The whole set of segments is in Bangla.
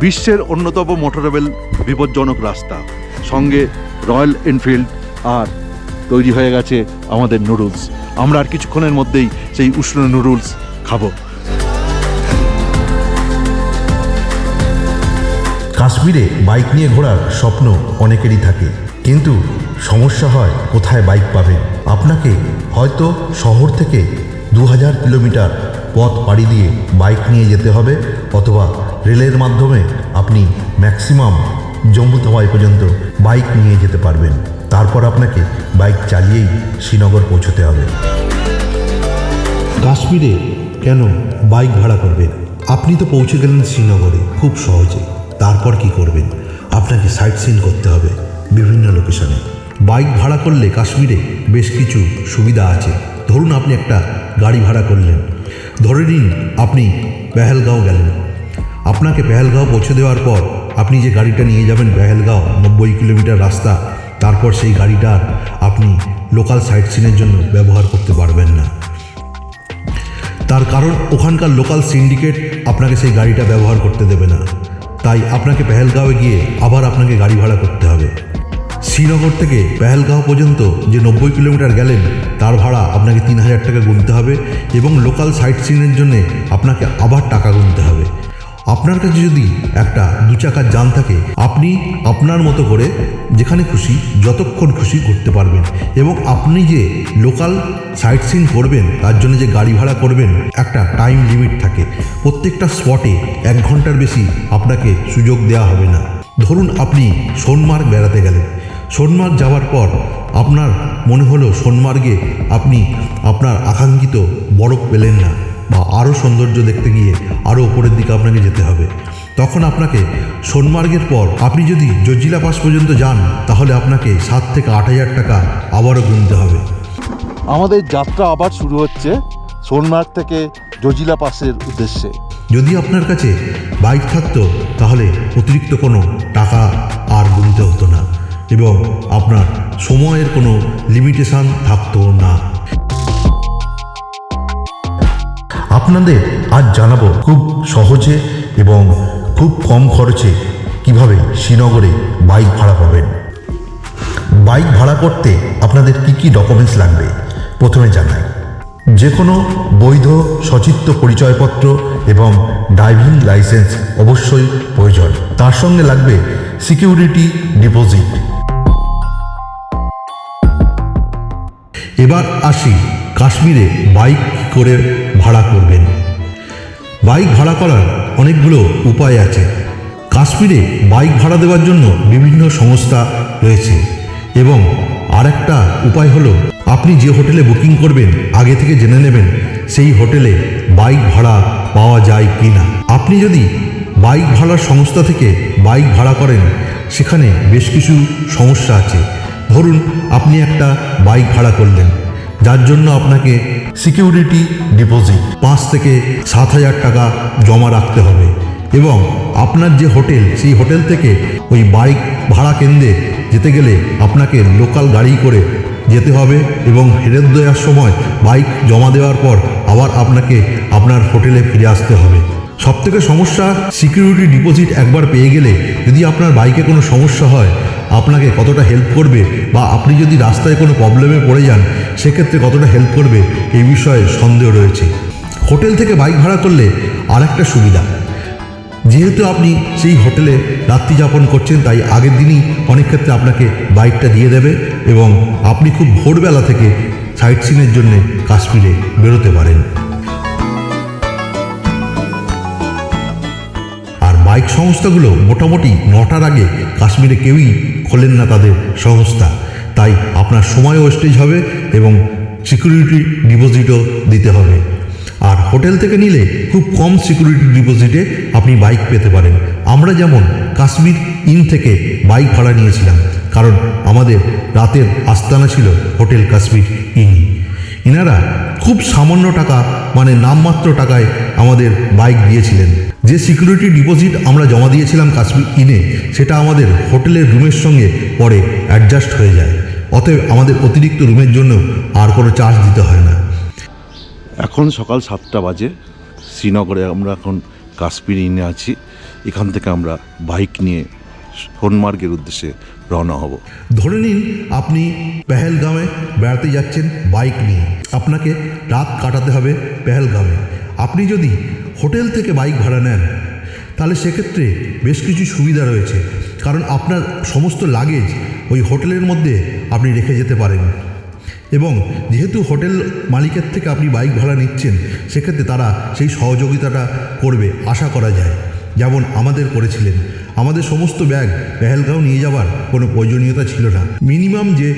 বিশ্বের অন্যতম মোটরেবল বিপজ্জনক রাস্তা। সঙ্গে রয়্যাল এনফিল্ড আর তৈরি হয়ে গেছে আমাদের নুডলস। আমরা আর কিছুক্ষণের মধ্যেই সেই উষ্ণ নুডলস খাব। কাশ্মীরে বাইক নিয়ে ঘোরার স্বপ্ন অনেকেরই থাকে। কিন্তু সমস্যা হয় কোথায় বাইক পাবেন আপনাকে হয়তো শহর থেকে দু হাজার কিলোমিটার পথ পাড়ি দিয়ে বাইক নিয়ে যেতে হবে অথবা রেলের মাধ্যমে আপনি ম্যাক্সিমাম জম্মু তাওয়াই পর্যন্ত বাইক নিয়ে যেতে পারবেন। তারপর আপনাকে বাইক চালিয়েই শ্রীনগর পৌঁছতে হবে। কাশ্মীরে কেন বাইক ভাড়া করবেন? আপনি তো পৌঁছে গেলেন শ্রীনগরে খুব সহজে। তারপর কি করবেন? আপনাকে সাইট সিন করতে হবে বিভিন্ন লোকেশনে। বাইক ভাড়া করলে কাশ্মীরে বেশ কিছু সুবিধা আছে। ধরুন আপনি একটা গাড়ি ভাড়া করলেন। ধরে নিন আপনি পেহেলগাঁও গেলেন। আপনাকে পেহেলগাঁও পৌঁছে দেওয়ার পর আপনি যে গাড়িটা নিয়ে যাবেন পেহেলগাঁও নব্বই কিলোমিটার রাস্তা, তারপর সেই গাড়িটার আপনি লোকাল সাইট সিনের জন্য ব্যবহার করতে পারবেন না। তার কারণ, ওখানকার লোকাল সিন্ডিকেট আপনাকে সেই গাড়িটা ব্যবহার করতে দেবে না। তাই আপনাকে পেহেলগাঁওয়ে গিয়ে আবার আপনাকে গাড়ি ভাড়া করতে হবে। শ্রীনগর থেকে পেহেলগাঁও পর্যন্ত যে নব্বই কিলোমিটার গেলেন, তার ভাড়া আপনাকে তিন হাজার টাকা গুনতে হবে এবং লোকাল সাইট সিনের জন্য আপনাকে আবার টাকা গুনতে হবে। আপনার কাছে যদি একটা দু চাকার যান থাকে, আপনি আপনার মতো করে যেখানে খুশি, যতক্ষণ খুশি করতে পারবেন। এবং আপনি যে লোকাল সাইট সিন করবেন, তার জন্য যে গাড়ি ভাড়া করবেন, একটা টাইম লিমিট থাকে। প্রত্যেকটা স্পটে এক ঘণ্টার বেশি আপনাকে সুযোগ দেওয়া হবে না। ধরুন আপনি সোনমার্গ বেড়াতে গেলেন। সোনমার্গ যাওয়ার পর আপনার মনে হলো সোনমার্গে আপনি আপনার আকাঙ্ক্ষিত বরফ পেলেন না। বা আরও সৌন্দর্য দেখতে গিয়ে আরও উপরের দিকে আপনাকে যেতে হবে। তখন আপনাকে সোনমার্গের পর আপনি যদি জজিলা পাস পর্যন্ত যান তাহলে আপনাকে সাত থেকে আট হাজার টাকা আবারও গুনতে হবে। আমাদের যাত্রা আবার শুরু হচ্ছে সোনমার্গ থেকে জজিলা পাসের উদ্দেশ্যে। যদি আপনার কাছে বাইক থাকতো তাহলে অতিরিক্ত কোনো টাকা আর গুনতে হতো না এবং আপনার সময়ের কোনো লিমিটেশন থাকতো না। আপনাদের আজ জানাব খুব সহজে এবং খুব কম খরচে কীভাবে শ্রীনগরে বাইক ভাড়া পাবেন। বাইক ভাড়া করতে আপনাদের কি কি ডকুমেন্টস লাগবে? প্রথমে জানাই। যে কোনো বৈধ সচিত্র পরিচয়পত্র এবং ড্রাইভিং লাইসেন্স অবশ্যই প্রয়োজন। তার সঙ্গে লাগবে সিকিউরিটি ডিপোজিট এবার আসি কাশ্মীরে বাইক করে ভাড়া করবেন। বাইক ভাড়া করার অনেকগুলো উপায় আছে। কাশ্মীরে বাইক ভাড়া দেওয়ার জন্য বিভিন্ন সংস্থা রয়েছে এবং আর একটা উপায় হলো, আপনি যে হোটেলে বুকিং করবেন, আগে থেকে জেনে নেবেন সেই হোটেলে বাইক ভাড়া পাওয়া যায় কি না আপনি যদি বাইক ভাড়ার সংস্থা থেকে বাইক ভাড়া করেন, সেখানে বেশ কিছু সমস্যা আছে। ধরুন, আপনি একটা বাইক ভাড়া করলেন, যার জন্য আপনাকে সিকিউরিটি ডিপোজিট। পাঁচ থেকে সাত হাজার টাকা জমা রাখতে হবে। এবং আপনার যে হোটেল, সেই হোটেল থেকে ওই বাইক ভাড়া কেন্দ্রে যেতে গেলে আপনাকে লোকাল গাড়ি করে যেতে হবে এবং ফেরত দেওয়ার সময় বাইক জমা দেওয়ার পর আবার আপনাকে আপনার হোটেলে ফিরে আসতে হবে। সবথেকে সমস্যা, সিকিউরিটি ডিপোজিট একবার পেয়ে গেলে যদি আপনার বাইকে কোনো সমস্যা হয় আপনাকে কতটা হেল্প করবে বা আপনি যদি রাস্তায় কোনো প্রবলেমে পড়ে যান, সেক্ষেত্রে কতটা হেল্প করবে এই বিষয়ে সন্দেহ রয়েছে। হোটেল থেকে বাইক ভাড়া করলে আরেকটা সুবিধা। যেহেতু আপনি সেই হোটেলে রাত্রি যাপন করছেন, তাই আগের দিনই অনেক ক্ষেত্রে আপনাকে বাইকটা দিয়ে দেবে এবং আপনি খুব ভোরবেলা থেকে সাইট সিনের জন্যে কাশ্মীরে বেরোতে পারেন। বাইক সংস্থাগুলো মোটামুটি নটার আগে কাশ্মীরে কেউই খোলেন না তাদের সংস্থা। তাই আপনার সময় ওয়েস্টেজ হবে এবং সিকিউরিটি ডিপোজিটও দিতে হবে। আর হোটেল থেকে নিলে খুব কম সিকিউরিটি ডিপোজিটে আপনি বাইক পেতে পারেন। আমরা যেমন কাশ্মীর ইন থেকে বাইক ভাড়া নিয়েছিলাম, কারণ আমাদের রাতের আস্তানা ছিল হোটেল কাশ্মীর ইন। ইনারা খুব সামান্য টাকা মানে নামমাত্র টাকায় আমাদের বাইক দিয়েছিলেন। যে সিকিউরিটি ডিপোজিট আমরা জমা দিয়েছিলাম কাশ্মীর ইনে সেটা আমাদের হোটেলের রুমের সঙ্গে পরে অ্যাডজাস্ট হয়ে যায়। অতএব আমাদের অতিরিক্ত রুমের জন্য আর কোনো চার্জ দিতে হয় না। এখন সকাল সাতটা বাজে। শ্রীনগরে আমরা এখন কাশ্মীর ইনে আছি। এখান থেকে আমরা বাইক নিয়ে সোনমার্গের উদ্দেশ্যে রওনা হব? ধরে নিন আপনি পেহেলগামে বেড়াতে যাচ্ছেন বাইক নিয়ে। আপনাকে রাত কাটাতে হবে পেহেলগামে। আপনি যদি হোটেল থেকে বাইক ভাড়া নেন। তাহলে সেক্ষেত্রে বেশ কিছু সুবিধা রয়েছে। কারণ আপনার সমস্ত লাগেজ ওই হোটেলের মধ্যে আপনি রেখে যেতে পারেন। এবং যেহেতু হোটেল মালিকের থেকে আপনি বাইক ভাড়া নিচ্ছেন, সেক্ষেত্রে তারা সেই সহযোগিতাটা করবে, আশা করা যায়। যেমন আমাদের করেছিলেন। আমাদের সমস্ত ব্যাগ পেহেলগাঁও নিয়ে যাওয়ার কোনো প্রয়োজনীয়তা ছিল না। মিনিমাম যে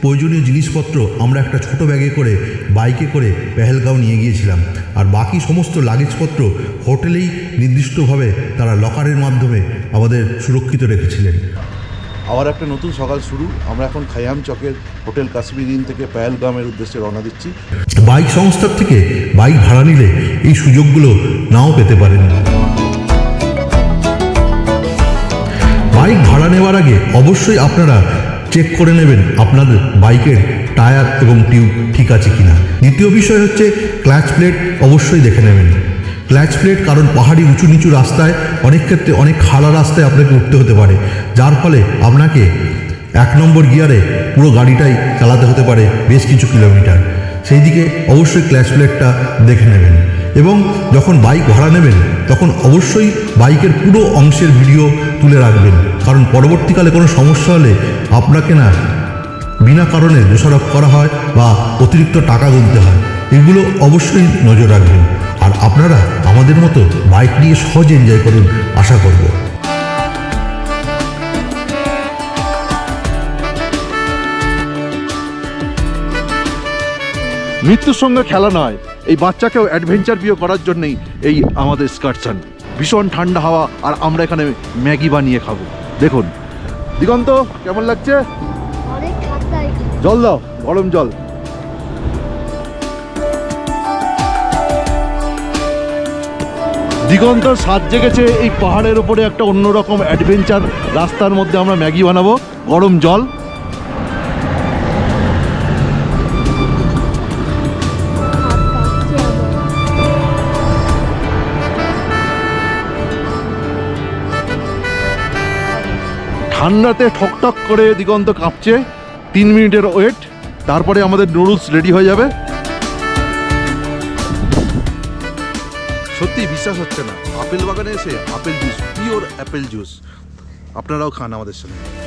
প্রয়োজনীয় জিনিসপত্র আমরা একটা ছোট ব্যাগে করে, বাইকে করে পেহেলগাঁও নিয়ে গিয়েছিলাম। আর বাকি সমস্ত লাগেজপত্র হোটেলেই নির্দিষ্টভাবে তারা লকারের মাধ্যমে আমাদের সুরক্ষিত রেখেছিলেন। আবার একটা নতুন সকাল শুরু। আমরা এখন খায়াম চকের হোটেল কাশ্মীর ইন থেকে পেহেলগামের উদ্দেশ্যে রওনা দিচ্ছি। বাইক সংস্থার থেকে বাইক ভাড়া নিলে এই সুযোগগুলো নাও পেতে পারেন। বাইক ভাড়া নেওয়ার আগে অবশ্যই আপনারা চেক করে নেবেন আপনার বাইকের টায়ার এবং টিউব ঠিক আছে কিনা? দ্বিতীয় বিষয় হচ্ছে ক্ল্যাচ প্লেট অবশ্যই দেখে নেবেন। ক্ল্যাচ প্লেট কারণ পাহাড়ি উঁচু নিচু রাস্তায় অনেক ক্ষেত্রে অনেক খাড়া রাস্তায় আপনাকে উঠতে হতে পারে। যার ফলে আপনাকে এক নম্বর গিয়ারে পুরো গাড়িটাই চালাতে হতে পারে বেশ কিছু কিলোমিটার। সেই দিকে অবশ্যই ক্ল্যাচ প্লেটটা দেখে নেবেন। এবং যখন বাইক ভাড়া নেবেন, তখন অবশ্যই বাইকের পুরো অংশের ভিডিও তুলে রাখবেন। কারণ পরবর্তীকালে কোনো সমস্যা হলে আপনাকে না বিনা কারণে দোষারোপ করা হয় বা অতিরিক্ত টাকা গুনতে হয়। এগুলো অবশ্যই নজর রাখবেন। আর আপনারা আমাদের মতো বাইক নিয়ে সহজে এনজয় করুন, আশা করব। মৃত্যুর সঙ্গে খেলা নয়, এই বাচ্চাকেও অ্যাডভেঞ্চার প্রিয় করার জন্যই এই আমাদের স্কার্টসান ভীষণ ঠান্ডা হাওয়া, আর আমরা এখানে ম্যাগি বানিয়ে খাব। দেখুন, দিগন্ত, কেমন লাগছে। জল দাও, গরম জল। দিগন্তর সাজ জেগেছে এই পাহাড়ের ওপরে একটা অন্যরকম অ্যাডভেঞ্চার রাস্তার মধ্যে আমরা ম্যাগি বানাবো, গরম জল। ঠান্ডাতে ঠকঠক করে দিগন্ত কাঁপছে। তিন মিনিটের ওয়েট, তারপরে আমাদের নুডলস রেডি হয়ে যাবে। সত্যি বিশ্বাস হচ্ছে না। আপেল বাগানে এসে apple juice pure apple juice আপনারাও খান আমাদের সঙ্গে।